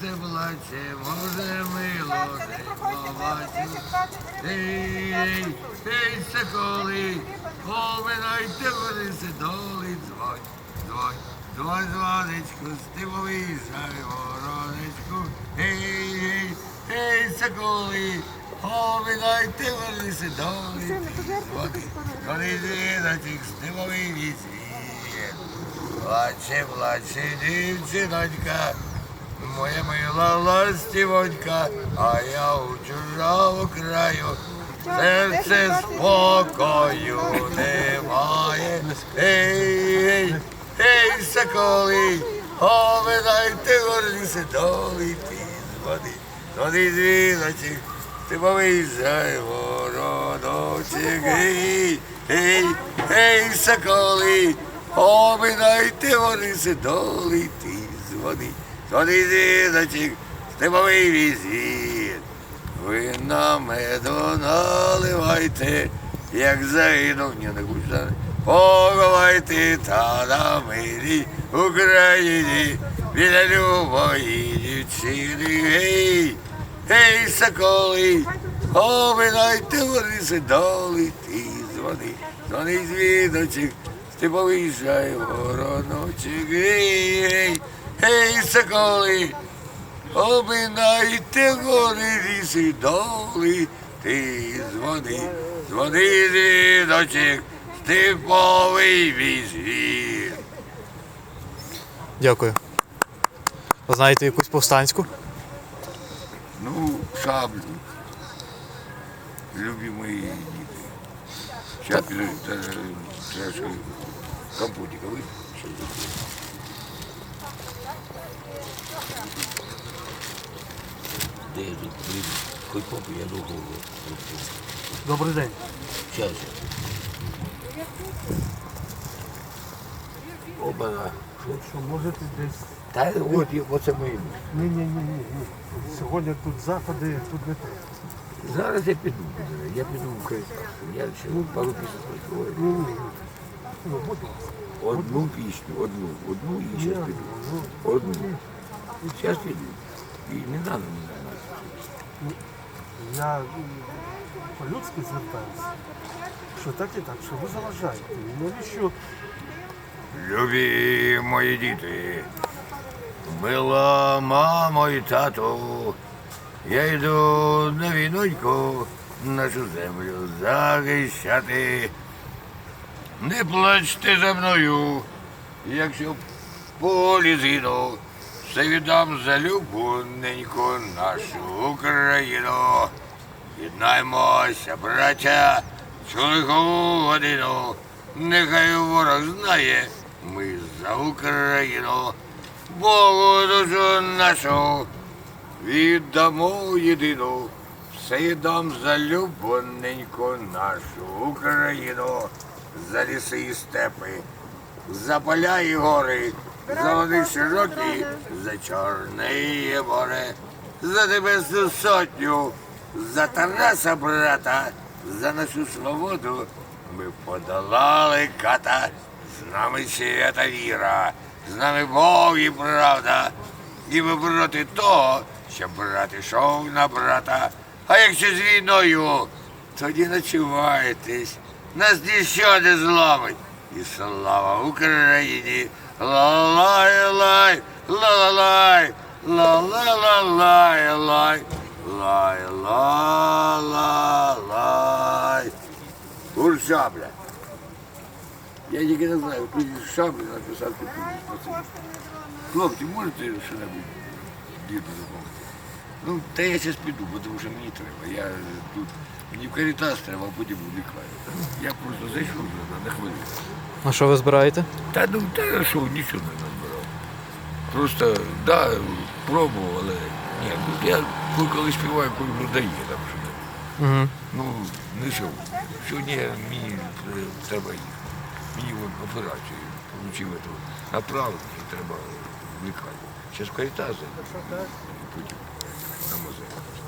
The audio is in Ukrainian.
серце плаче, може мило. Ей, ей, соколи, поминайте вони сидоли, дзвонь, дзвонь, дзвонь, дзвонечку, стимовий жай, воронечку. Ей, ей, ей, соколи, поминайте вони сидоли, дзвони, дзвони, дзвіночок, стимовий візвір. Плаче, плаче, дівчинонька, моя мила ластівонька, а я у чужому краю. Серце спокою немає. Ей, ей, ей, соколи, оминайте горні сидоли, ти звони, звони дзвіночок, ти повиїжджай, вороночек, ей, ей, ей, соколи, оминайте горні ти звони, звони дзвіночок, ти повиїжджай. Ви на меду наливайте, як загинув, ні, не гуся. Поховайте та на мирі Україні біля любої дівчини. Гей, гей, соколи, обинайте вони сидоли, ти дзвони, дзвони дзвіночок, ти повиїжджай вороночок. Гей, гей, гей, соколи, Обминайте гори ліси доли, ти дзвони, дзвони дзвіночок, степовий візвір. Дякую. Ви знаєте якусь повстанську? Ну, шаблю. Любі мої діти. Зараз піду та, трошки компотика вип'ю. щоб. Де я тут прийду? Хоч попу я довго. Добрий день. Сейчас. Оба. Що можете десь. Та от, оце ми. Ні, ні, ні, ні, ні. Сьогодні тут заходи, тут не треба. Зараз я піду. Я піду в Україну. Я ще ну, пару пісень співаю. Ну. Одну пісню, одну, одну і зараз піду. Ну, Одну. Зараз піду. І не треба мені. я по-людськи звертаюся. Що так і так, що ви заважаєте. Навіщо? Любі мої діти, мила мамо і тату, я йду на війноньку, нашу землю захищати. Не плачте за мною, якщо в полі згину, все віддам за любу неньку нашу Україну. Єднаймося, браття, цю годину. Нехай ворог знає, ми за Україну. Богу душу нашу віддамо єдину. Все дам за любоненьку нашу Україну, за ліси і степи, за поля і гори, за води широкі, за чорне море, за небесну сотню, за Тараса брата, за нашу свободу. Ми подолали ката, з нами свята віра, з нами Бог і правда, і ми проти того, щоб брат ішов на брата. А якщо з війною, тоді ночувайтесь, нас ніщо не зломить. І слава Україні! Ла-лай-лай, ла-ла-лай, ла-ла-ла-лай-лай, лай-ла-ла-лай. Ур шабля. Я тільки не знаю, тут шаблю написати. тут. Хлопці, можете що-небудь діду допомогти? Ну, та я зараз піду, бо тому що мені треба. Я тут мені в карітас треба, а потім в лікарню. Я просто зайшов на, на. А що ви збираєте? Та ну та я що, нічого не назбирав. Просто, да, пробував, але ні, ну, я коли- коли співаю, коли вже дає там що. Угу. Ну, не сьогодні. Сьогодні мені е, треба їхати. Мені от операцію отримали направлення треба в лікарню. Зараз в карітас, і потім на музей.